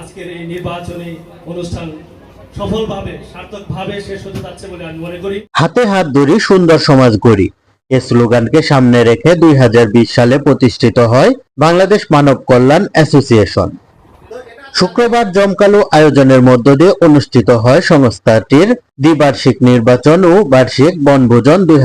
আজকের এই নির্বাচনী অনুষ্ঠান সফলভাবে, সার্থকভাবে শেষ হতে যাচ্ছে বলে আমি মনে করি। হাতে হাত ধরি সুন্দর সমাজ গড়ি। এ স্লোগানকে সামনে রেখে দুই হাজার বিশ সালে প্রতিষ্ঠিত হয় বাংলাদেশ মানব কল্যাণ অ্যাসোসিয়েশন। শুক্রবার জমকালো আয়োজনের মধ্য দিয়ে অনুষ্ঠিত হয় সংস্থাটির দ্বিবার্ষিক নির্বাচন ও বার্ষিক বনভোজন দুই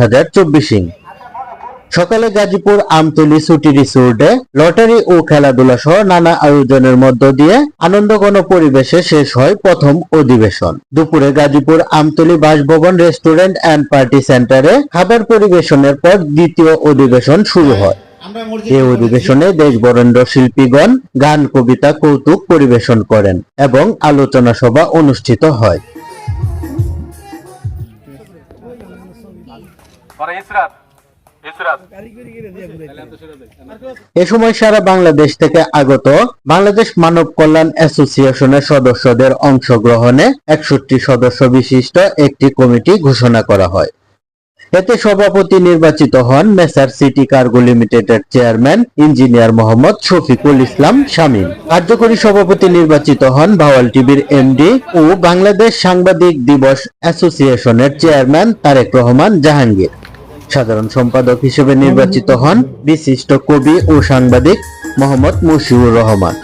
সকালে গাজীপুর আমতলি সুটি রিসোর্টে লটারি ও খেলাধুলা সহ নানা আয়োজনের মধ্য দিয়ে আনন্দঘন পরিবেশে শেষ হয় প্রথম অধিবেশন। দুপুরে গাজীপুর আমতলি বাসভবন রেস্টুরেন্ট অ্যান্ড পার্টি সেন্টারে খাবার পরিবেশনের পর দ্বিতীয় অধিবেশন শুরু হয়। এই অধিবেশনে দেশ বরেণ্য শিল্পীগণ গান কবিতা কৌতুক পরিবেশন করেন এবং আলোচনা সভা অনুষ্ঠিত হয়। এ সময় সারা বাংলাদেশ থেকে আগত বাংলাদেশ মানব কল্যাণ অ্যাসোসিয়েশনের সদস্যদের অংশগ্রহণে একষট্টি সদস্য বিশিষ্ট একটি কমিটি ঘোষণা করা হয়। এতে সভাপতি নির্বাচিত হন মেসার সিটি কার্গো লিমিটেডের চেয়ারম্যান ইঞ্জিনিয়ার মোহাম্মদ শফিকুল ইসলাম শামীম। কার্যকরী সভাপতি নির্বাচিত হন ভাওয়াল টিভির এমডি ও বাংলাদেশ সাংবাদিক দিবস অ্যাসোসিয়েশনের চেয়ারম্যান তারেক রহমান জাহাঙ্গীর। সাধারণ সম্পাদক হিসেবে নির্বাচিত হন বিশিষ্ট কবি ও সাংবাদিক মোহাম্মদ মুশিউর রহমান।